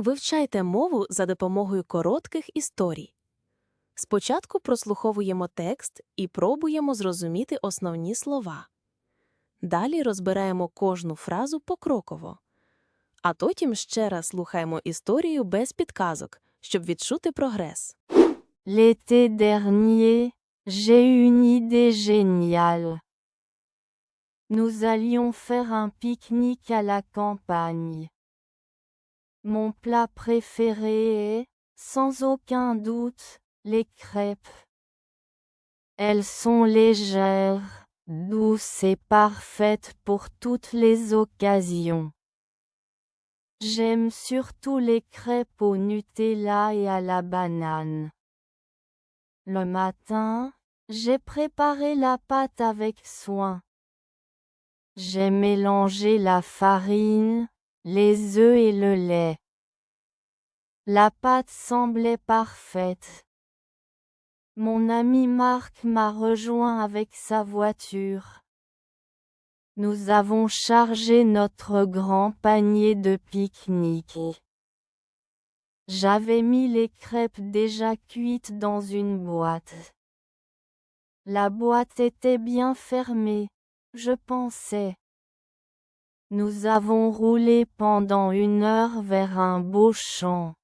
Вивчайте мову за допомогою коротких історій. Спочатку прослуховуємо текст і пробуємо зрозуміти основні слова. Далі розбираємо кожну фразу покроково. А потім ще раз слухаємо історію без підказок, щоб відчути прогрес. L'été dernier, j'ai une idée géniale. Nous allions faire un pique-nique à la campagne. Mon plat préféré est, sans aucun doute, les crêpes. Elles sont légères, douces et parfaites pour toutes les occasions. J'aime surtout les crêpes au Nutella et à la banane. Le matin, j'ai préparé la pâte avec soin. J'ai mélangé la farine, les œufs et le lait. La pâte semblait parfaite. Mon ami Marc m'a rejoint avec sa voiture. Nous avons chargé notre grand panier de pique-nique. J'avais mis les crêpes déjà cuites dans une boîte. La boîte était bien fermée, je pensais. Nous avons roulé pendant une heure vers un beau champ.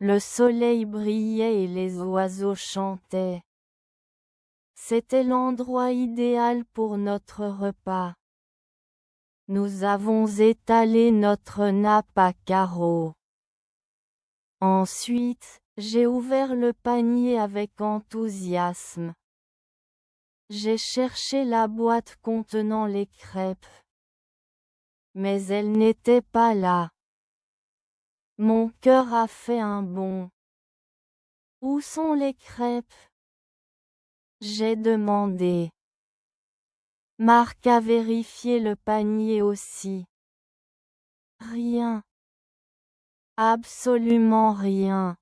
Le soleil brillait et les oiseaux chantaient. C'était l'endroit idéal pour notre repas. Nous avons étalé notre nappe à carreaux. Ensuite, j'ai ouvert le panier avec enthousiasme. J'ai cherché la boîte contenant les crêpes. Mais elle n'était pas là. Mon cœur a fait un bond. Où sont les crêpes? J'ai demandé. Marc a vérifié le panier aussi. Rien. Absolument rien.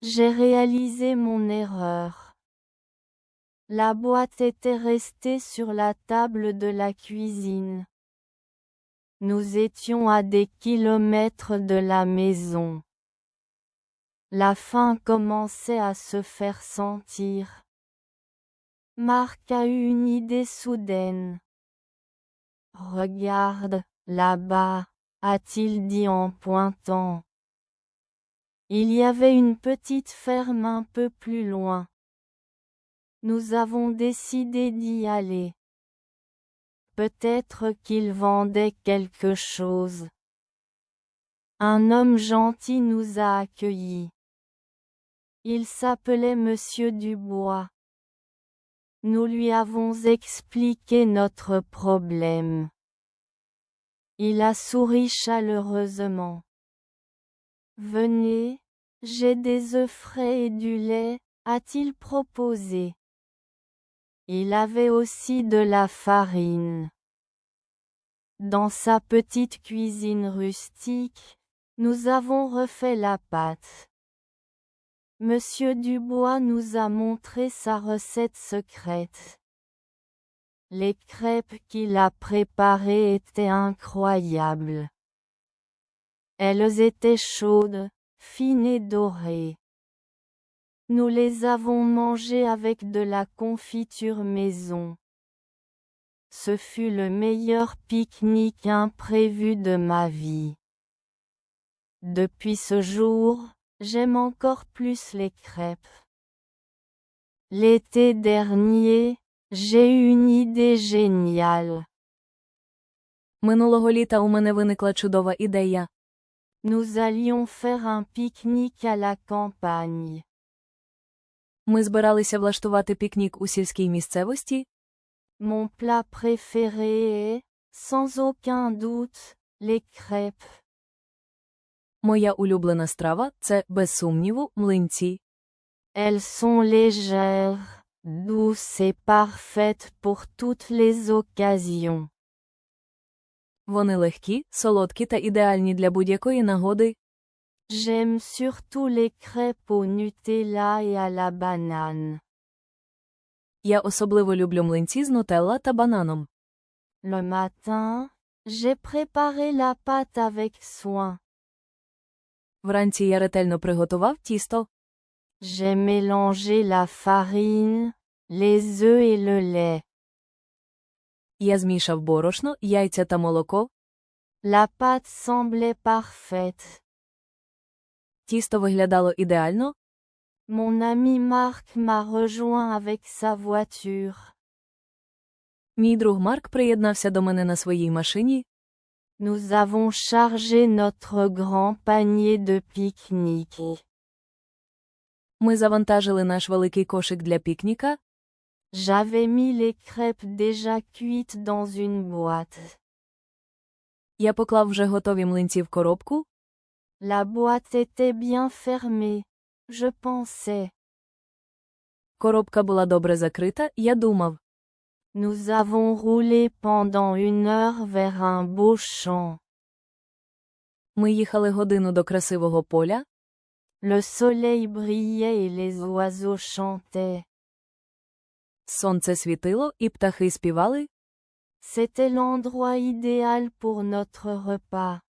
J'ai réalisé mon erreur. La boîte était restée sur la table de la cuisine. Nous étions à des kilomètres de la maison. La faim commençait à se faire sentir. Marc a eu une idée soudaine. Regarde, là-bas, a-t-il dit en pointant. Il y avait une petite ferme un peu plus loin. Nous avons décidé d'y aller. Peut-être qu'il vendait quelque chose. Un homme gentil nous a accueillis. Il s'appelait Monsieur Dubois. Nous lui avons expliqué notre problème. Il a souri chaleureusement. Venez, j'ai des œufs frais et du lait, a-t-il proposé. Il avait aussi de la farine. Dans sa petite cuisine rustique, nous avons refait la pâte. Monsieur Dubois nous a montré sa recette secrète. Les crêpes qu'il a préparées étaient incroyables. Elles étaient chaudes, fines et dorées. Nous les avons mangées avec de la confiture maison. Ce fut le meilleur pique-nique imprévu de ma vie. Depuis ce jour, j'aime encore plus les crêpes. L'été dernier, j'ai eu une idée géniale. Минулого літа у мене виникла чудова ідея. Nous allions faire un pique-nique à la campagne. Ми збиралися влаштувати пікнік у сільській місцевості. Mon plat préféré est, sans aucun doute, les crêpes. Моя улюблена страва це, без сумніву, млинці. Elles sont légères, douces et parfaites pour toutes les occasions. Вони легкі, солодкі та ідеальні для будь-якої нагоди. J'aime surtout les crêpes au Nutella et à la banane. Я особливо люблю млинці з нутелла та бананом. Le matin, j'ai préparé la pâte avec soin. Вранці я ретельно приготував тісто. J'ai mélangé la farine, les œufs et le lait. Я змішав борошно, яйця та молоко. La pâte semblait parfaite. Тісто виглядало ідеально. Mon ami Marc m'a rejoint avec sa voiture. Мій друг Марк приєднався до мене на своїй машині. Nous avons chargé notre grand panier de pique-nique. Ми завантажили наш великий кошик для пікніка. J'avais mis les crêpes déjà cuites dans une boîte. Я поклав вже готові млинці в коробку. La boîte était bien fermée. Je pensais. Коробка була добре закрита, я думав. Nous avons roulé pendant une heure vers un beau champ. Ми їхали годину до красивого поля. Le soleil brillait et les oiseaux chantaient. Сонце світило, і птахи співали. C'était l'endroit idéal pour notre repas.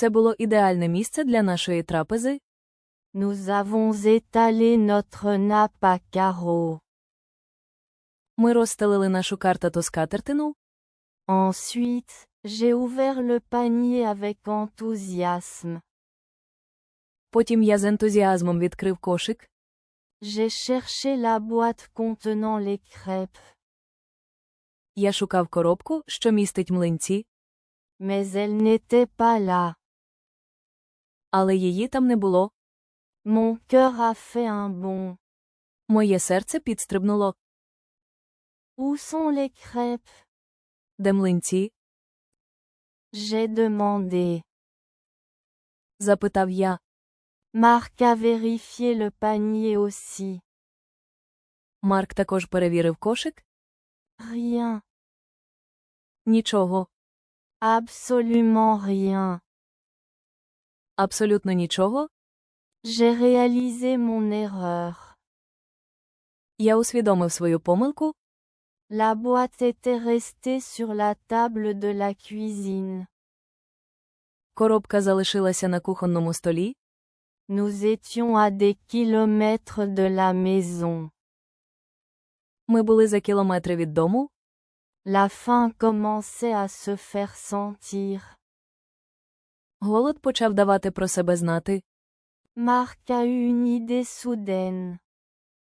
Це було ідеальне місце для нашої трапези. Nous avons étalé notre nappe à carreaux. Ми розстелили нашу картату скатертину. Ensuite, j'ai ouvert le panier avec enthousiasme. Потім я з ентузіазмом відкрив кошик. J'ai cherché la boîte contenant les crêpes, Я шукав коробку, що містить млинці, mais elle n'était pas là. Але її там не було. Mon cœur a fait un bond. Моє серце підстрибнуло. Où sont les crêpes Де млинці? J'ai demandé. запитав я. Marc a vérifié le panier aussi. Марк також перевірив кошик. Rien. Нічого. Absolument rien. Абсолютно нічого. J'ai réalisé mon erreur. Я усвідомив свою помилку. La boîte était restée sur la table de la cuisine. Коробка залишилася на кухонному столі. Nous étions à des kilomètres de la maison. Ми були за кілометри від дому. La faim commençait à se faire sentir. Голод почав давати про себе знати. Marc a une idée soudaine.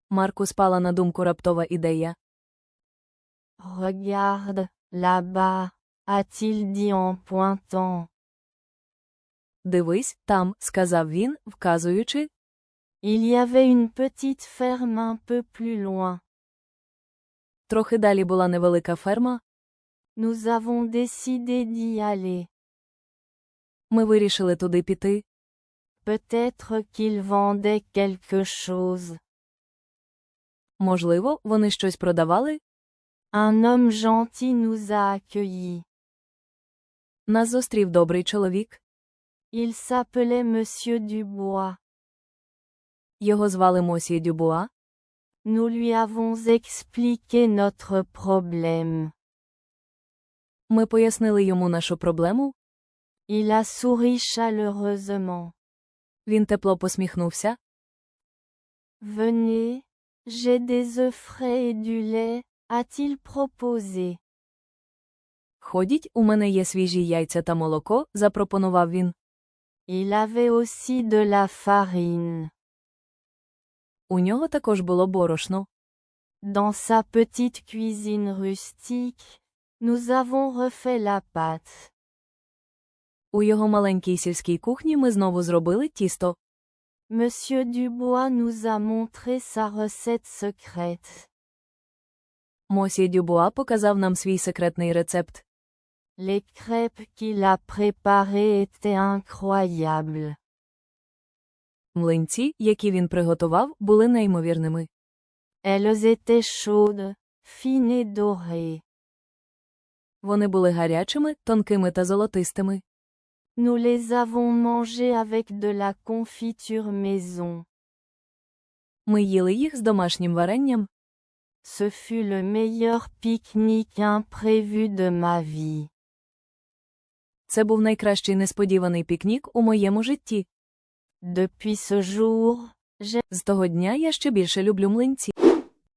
Марку спала на думку раптова ідея. Regarde, là-bas, a-t-il dit en pointant. Дивись, там, сказав він, вказуючи. Il y avait une petite ferme un peu plus loin. Трохи далі була невелика ферма. Nous avons décidé d'y aller. Ми вирішили туди піти. Peut-être qu'ils vendaient quelque chose. Можливо, вони щось продавали. Un homme gentil nous a accueillis. Нас зустрів добрий чоловік. Il s'appelait Monsieur Dubois. Його звали Мосі Дюбуа. Nous lui avons expliqué notre problème. Ми пояснили йому нашу проблему. Il a souri chaleureusement. Він тепло посміхнувся. Venez, j'ai des œufs frais et du lait, a-t-il proposé. Ходіть, у мене є свіжі яйця та молоко, запропонував він. Il avait aussi de la farine. У нього також було борошно. Dans sa petite cuisine rustique, nous avons refait la pâte. У його маленькій сільській кухні ми знову зробили тісто. Monsieur Dubois nous a montré sa recette secrète. Мосі Дюбуа показав нам свій секретний рецепт. Les crêpes qu'il a préparées étaient incroyables. Млинці, які він приготував, були неймовірними. Elles étaient chaudes, fines et dorées. Вони були гарячими, тонкими та золотистими. Nous les avons mangées avec de la confiture maison. Ми їли їх з домашнім варенням. Ce fut le meilleur pique-nique imprévu de ma vie. Це був найкращий несподіваний пікнік у моєму житті. Depuis ce jour, З того дня я ще більше люблю млинці.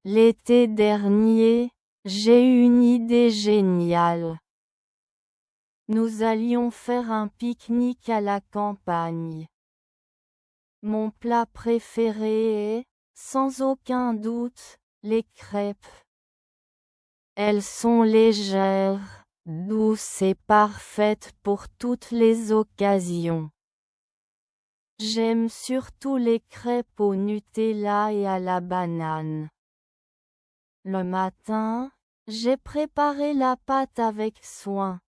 l'été dernier, j'ai eu une idée géniale. Nous allions faire un pique-nique à la campagne. Mon plat préféré est, sans aucun doute, les crêpes. Elles sont légères, douces et parfaites pour toutes les occasions. J'aime surtout les crêpes au Nutella et à la banane. Le matin, j'ai préparé la pâte avec soin.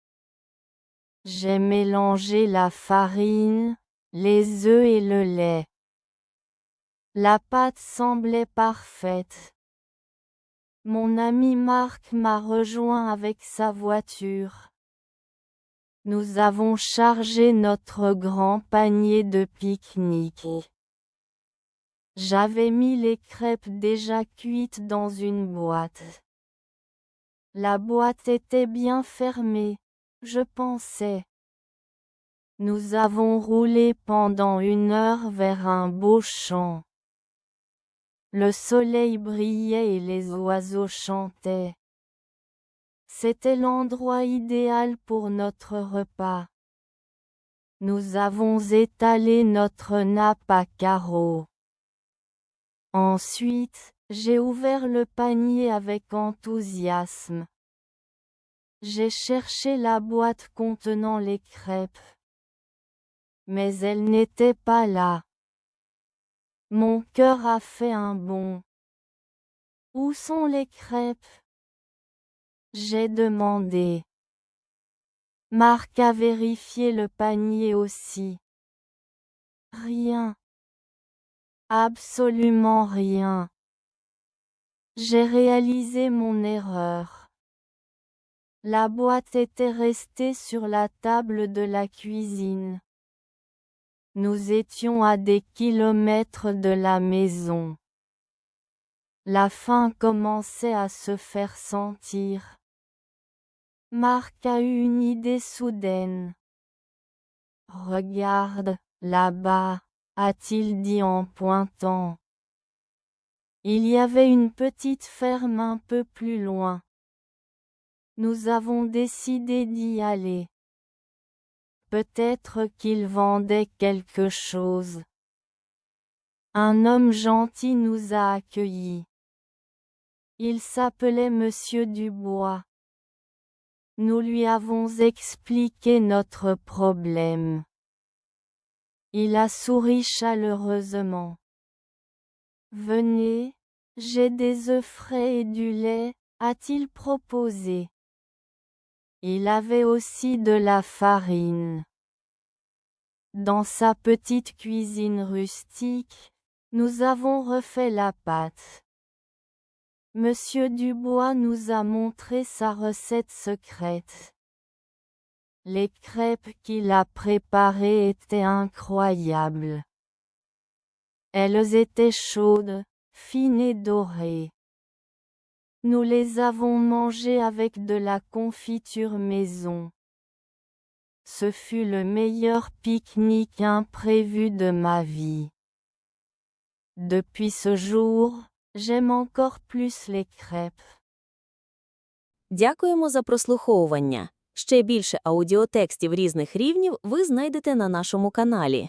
J'ai mélangé la farine, les œufs et le lait. La pâte semblait parfaite. Mon ami Marc m'a rejoint avec sa voiture. Nous avons chargé notre grand panier de pique-nique. J'avais mis les crêpes déjà cuites dans une boîte. La boîte était bien fermée, je pensais. Nous avons roulé pendant une heure vers un beau champ. Le soleil brillait et les oiseaux chantaient. C'était l'endroit idéal pour notre repas. Nous avons étalé notre nappe à carreaux. Ensuite, j'ai ouvert le panier avec enthousiasme. J'ai cherché la boîte contenant les crêpes. Mais elle n'était pas là. Mon cœur a fait un bond. Où sont les crêpes? J'ai demandé. Marc a vérifié le panier aussi. Rien. Absolument rien. J'ai réalisé mon erreur. La boîte était restée sur la table de la cuisine. Nous étions à des kilomètres de la maison. La faim commençait à se faire sentir. Marc a eu une idée soudaine. Regarde, là-bas, a-t-il dit en pointant. Il y avait une petite ferme un peu plus loin. Nous avons décidé d'y aller. Peut-être qu'il vendait quelque chose. Un homme gentil nous a accueillis. Il s'appelait Monsieur Dubois. Nous lui avons expliqué notre problème. Il a souri chaleureusement. Venez, j'ai des œufs frais et du lait, a-t-il proposé. Il avait aussi de la farine. Dans sa petite cuisine rustique, nous avons refait la pâte. Monsieur Dubois nous a montré sa recette secrète. Les crêpes qu'il a préparées étaient incroyables. Elles étaient chaudes, fines et dorées. Nous les avons mangées avec de la confiture maison. Ce fut le meilleur pique-nique imprévu de ma vie. Depuis ce jour, j'aime encore plus les crêpes. Дякуємо за прослуховування. Ще більше аудіотекстів різних рівнів ви знайдете на нашому каналі.